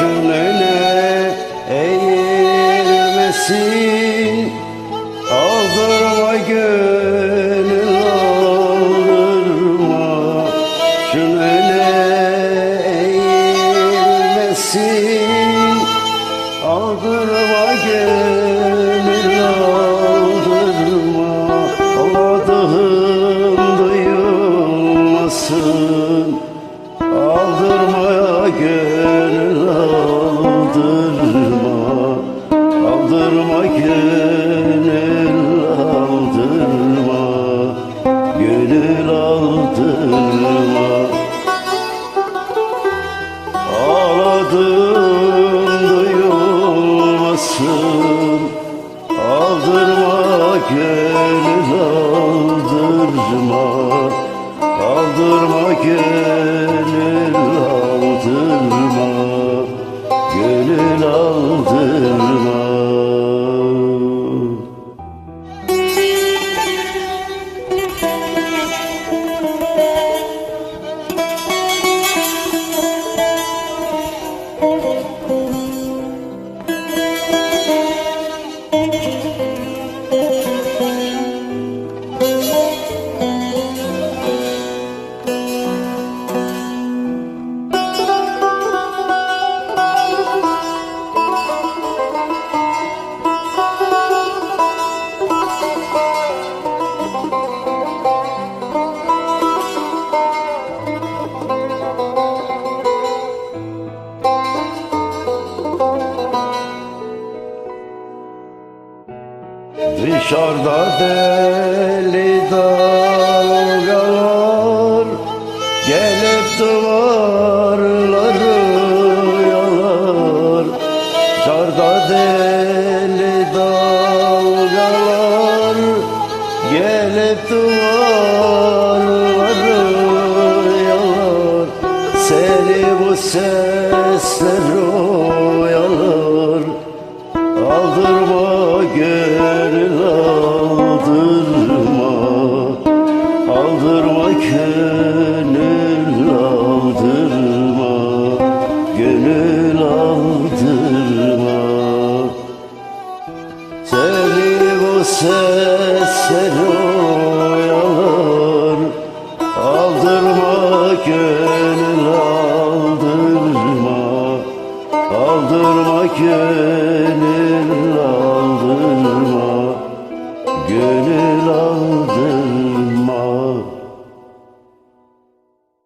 Başın öne eğilmesin Aldırma gönül aldırma Başın öne eğilmesin. Aldırma gönül Ağladım duyulmasın Aldırma gönül aldırma Aldırma gönül aldırma Dışarıda deli dalgalar Gelip duvarları yalar Dışarıda deli dalgalar Gelip duvarları yalar Seni bu sesler sesler oyalar Aldırma gönül aldırma. Aldırma